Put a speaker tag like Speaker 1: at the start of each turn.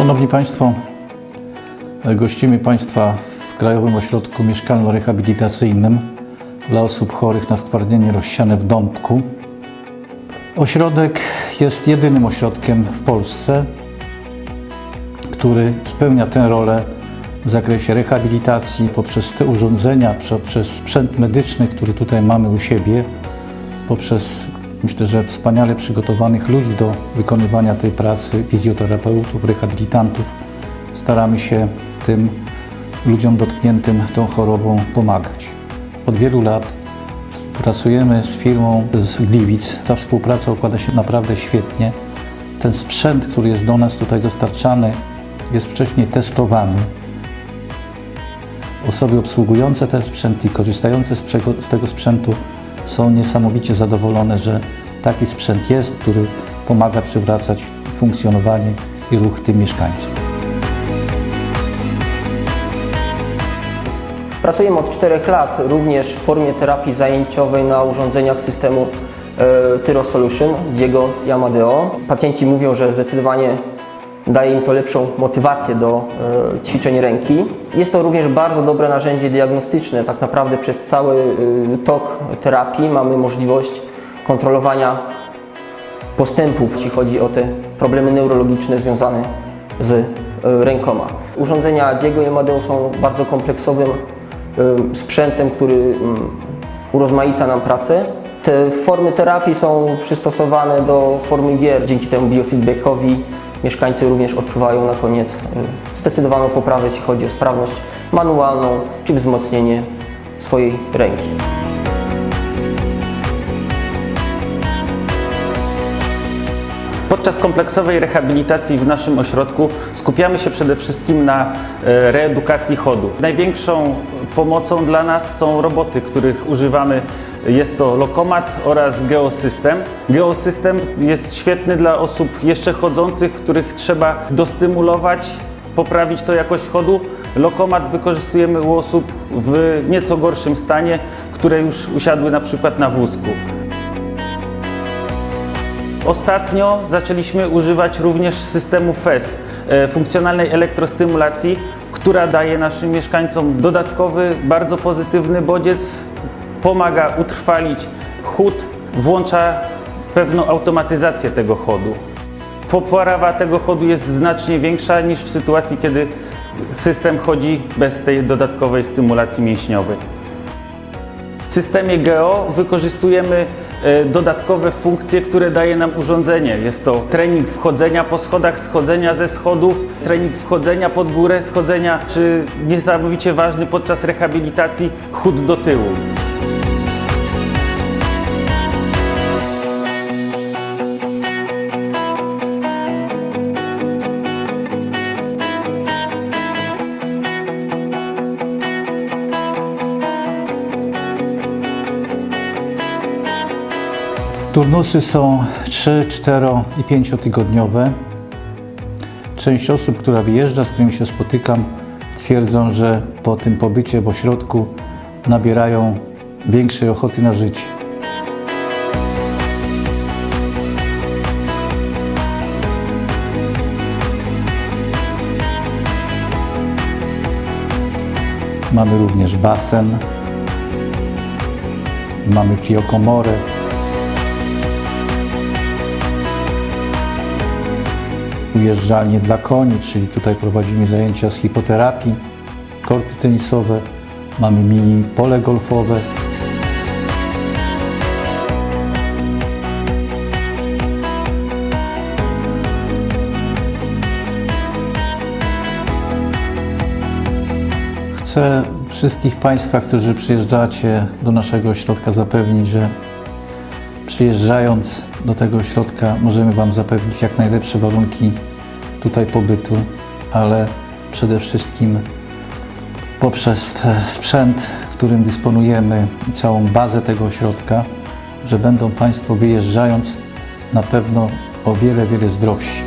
Speaker 1: Szanowni Państwo, gościmy Państwa w Krajowym Ośrodku Mieszkalno-Rehabilitacyjnym dla osób chorych na stwardnienie rozsiane w Dąbku. Ośrodek jest jedynym ośrodkiem w Polsce, który spełnia tę rolę w zakresie rehabilitacji poprzez te urządzenia, poprzez sprzęt medyczny, który tutaj mamy u siebie, poprzez myślę, że wspaniale przygotowanych ludzi do wykonywania tej pracy, fizjoterapeutów, rehabilitantów. Staramy się tym ludziom dotkniętym tą chorobą pomagać. Od wielu lat pracujemy z firmą z Gliwic. Ta współpraca układa się naprawdę świetnie. Ten sprzęt, który jest do nas tutaj dostarczany, jest wcześniej testowany. Osoby obsługujące ten sprzęt i korzystające z, tego sprzętu są niesamowicie zadowolone, że taki sprzęt jest, który pomaga przywracać funkcjonowanie i ruch tym mieszkańcom.
Speaker 2: Pracujemy od 4 lat również w formie terapii zajęciowej na urządzeniach systemu e, Tyro Solution Diego Yamadeo. Pacjenci mówią, że zdecydowanie daje im to lepszą motywację do e, ćwiczeń ręki. Jest to również bardzo dobre narzędzie diagnostyczne. Tak naprawdę przez cały e, tok terapii mamy możliwość kontrolowania postępów, jeśli chodzi o te problemy neurologiczne związane z e, rękoma. Urządzenia Diego i Amadeo są bardzo kompleksowym sprzętem, który mm, urozmaica nam pracę. Te formy terapii są przystosowane do formy gier. Dzięki temu biofeedbackowi mieszkańcy również odczuwają na koniec e, zdecydowaną poprawę, jeśli chodzi o sprawność manualną czy wzmocnienie swojej ręki.
Speaker 3: Podczas kompleksowej rehabilitacji w naszym ośrodku skupiamy się przede wszystkim na e, reedukacji chodu. Największą pomocą dla nas są roboty, których używamy. Jest to Lokomat oraz Geosystem. Geosystem jest świetny dla osób jeszcze chodzących, których trzeba dostymulować, poprawić to jakość chodu. Lokomat wykorzystujemy u osób w nieco gorszym stanie, które już usiadły na przykład na wózku. Ostatnio zaczęliśmy używać również systemu FES, e, funkcjonalnej elektrostymulacji, która daje naszym mieszkańcom dodatkowy, bardzo pozytywny bodziec, pomaga utrwalić chód, włącza pewną automatyzację tego chodu. Poprawa tego chodu jest znacznie większa niż w sytuacji, kiedy system chodzi bez tej dodatkowej stymulacji mięśniowej. W systemie GEO wykorzystujemy e, dodatkowe funkcje, które daje nam urządzenie. Jest to trening wchodzenia po schodach, schodzenia ze schodów, trening wchodzenia pod górę, schodzenia, czy niesamowicie ważny podczas rehabilitacji chód do tyłu.
Speaker 1: Turnusy są 3, 4 i 5 tygodniowe. Część osób, która wyjeżdża, z którymi się spotykam, twierdzą, że po tym pobycie w ośrodku nabierają większej ochoty na życie. Mamy również basen, mamy kriokomorę, ujeżdżalnie dla koni, czyli tutaj prowadzimy zajęcia z hipoterapii, korty tenisowe, mamy mini pole golfowe. Chcę wszystkich Państwa, którzy przyjeżdżacie do naszego ośrodka zapewnić, że przyjeżdżając do tego ośrodka możemy Wam zapewnić jak najlepsze warunki tutaj pobytu, ale przede wszystkim poprzez sprzęt, którym dysponujemy i całą bazę tego ośrodka, że będą Państwo wyjeżdżając na pewno o wiele, wiele zdrowsi.